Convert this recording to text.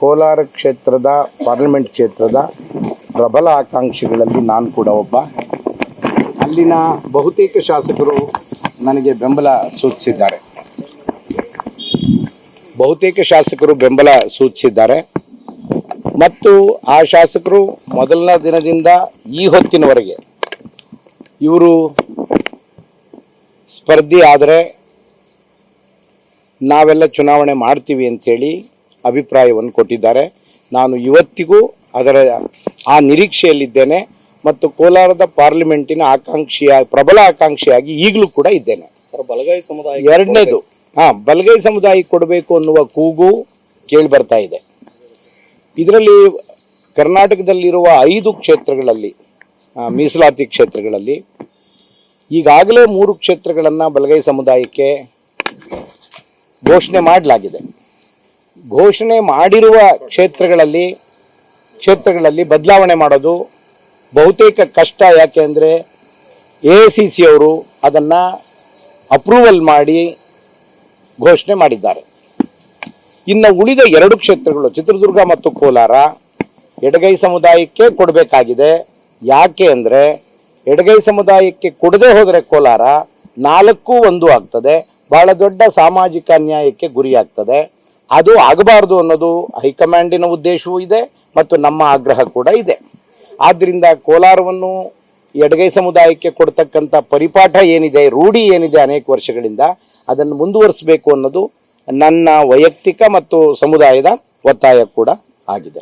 ಕೋಲಾರ ಕ್ಷೇತ್ರದ, ಪಾರ್ಲಿಮೆಂಟ್ ಕ್ಷೇತ್ರದ ಪ್ರಬಲ ಆಕಾಂಕ್ಷಿಗಳಲ್ಲಿ ನಾನು ಕೂಡ ಒಬ್ಬ. ಅಲ್ಲಿನ ಬಹುತೇಕ ಶಾಸಕರು ನನಗೆ ಬೆಂಬಲ ಸೂಚಿಸಿದ್ದಾರೆ. ಬಹುತೇಕ ಶಾಸಕರು ಬೆಂಬಲ ಸೂಚಿಸಿದ್ದಾರೆ. ಮತ್ತು ಆ ಶಾಸಕರು ಮೊದಲನೇ ದಿನದಿಂದ ಈ ಹೊತ್ತಿನವರೆಗೆ ಇವರು ಸ್ಪರ್ಧಿ ಆದರೆ ನಾವೆಲ್ಲ ಚುನಾವಣೆ ಮಾಡ್ತೀವಿ ಅಂತೇಳಿ ಅಭಿಪ್ರಾಯವನ್ನು ಕೊಟ್ಟಿದ್ದಾರೆ. ನಾನು ಇವತ್ತಿಗೂ ಅದರ ಆ ನಿರೀಕ್ಷೆಯಲ್ಲಿದ್ದೇನೆ ಮತ್ತು ಕೋಲಾರದ ಪಾರ್ಲಿಮೆಂಟಿನ ಆಕಾಂಕ್ಷಿಯ ಪ್ರಬಲ ಆಕಾಂಕ್ಷಿಯಾಗಿ ಈಗಲೂ ಕೂಡ ಇದ್ದೇನೆ. ಸರ್ ಬಲಗೈ ಸಮುದಾಯ ಎರಡನೇದು ಹಾ ಬಲಗೈ ಸಮುದಾಯಕ್ಕೆ ಕೊಡಬೇಕು ಅನ್ನುವ ಕೂಗು ಕೇಳಿ ಬರ್ತಾ ಇದೆ. ಇದರಲ್ಲಿ ಕರ್ನಾಟಕದಲ್ಲಿರುವ ಐದು ಕ್ಷೇತ್ರಗಳಲ್ಲಿ ಮೀಸಲಾತಿ ಕ್ಷೇತ್ರಗಳಲ್ಲಿ ಈಗಾಗಲೇ ಮೂರು ಕ್ಷೇತ್ರಗಳನ್ನು ಬಲಗೈ ಸಮುದಾಯಕ್ಕೆ ಘೋಷಣೆ ಮಾಡಲಾಗಿದೆ. ಘೋಷಣೆ ಮಾಡಿರುವ ಕ್ಷೇತ್ರಗಳಲ್ಲಿ ಕ್ಷೇತ್ರಗಳಲ್ಲಿ ಬದಲಾವಣೆ ಮಾಡೋದು ಬಹುತೇಕ ಕಷ್ಟ. ಯಾಕೆ ಅಂದರೆ ಎ ಸಿ ಸಿ ಅವರು ಅದನ್ನು ಅಪ್ರೂವಲ್ ಮಾಡಿ ಘೋಷಣೆ ಮಾಡಿದ್ದಾರೆ. ಇನ್ನು ಉಳಿದ ಎರಡು ಕ್ಷೇತ್ರಗಳು, ಚಿತ್ರದುರ್ಗ ಮತ್ತು ಕೋಲಾರ, ಎಡಗೈ ಸಮುದಾಯಕ್ಕೆ ಕೊಡಬೇಕಾಗಿದೆ. ಯಾಕೆ ಅಂದರೆ ಎಡಗೈ ಸಮುದಾಯಕ್ಕೆ ಕೊಡದೆ ಹೋದರೆ ಕೋಲಾರ ನಾಲ್ಕು ಒಂದು ಆಗ್ತದೆ, ಬಹಳ ದೊಡ್ಡ ಸಾಮಾಜಿಕ ಅನ್ಯಾಯಕ್ಕೆ ಗುರಿಯಾಗ್ತದೆ. ಅದು ಆಗಬಾರದು ಅನ್ನೋದು ಹೈಕಮಾಂಡಿನ ಉದ್ದೇಶವೂ ಇದೆ ಮತ್ತು ನಮ್ಮ ಆಗ್ರಹ ಕೂಡ ಇದೆ. ಆದ್ದರಿಂದ ಕೋಲಾರವನ್ನು ಎಡಗೈ ಸಮುದಾಯಕ್ಕೆ ಕೊಡ್ತಕ್ಕಂಥ ಪರಿಪಾಠ ಏನಿದೆ, ರೂಢಿ ಏನಿದೆ ಅನೇಕ ವರ್ಷಗಳಿಂದ, ಅದನ್ನು ಮುಂದುವರಿಸಬೇಕು ಅನ್ನೋದು ನನ್ನ ವೈಯಕ್ತಿಕ ಮತ್ತು ಸಮುದಾಯದ ಒತ್ತಾಯ ಕೂಡ ಆಗಿದೆ.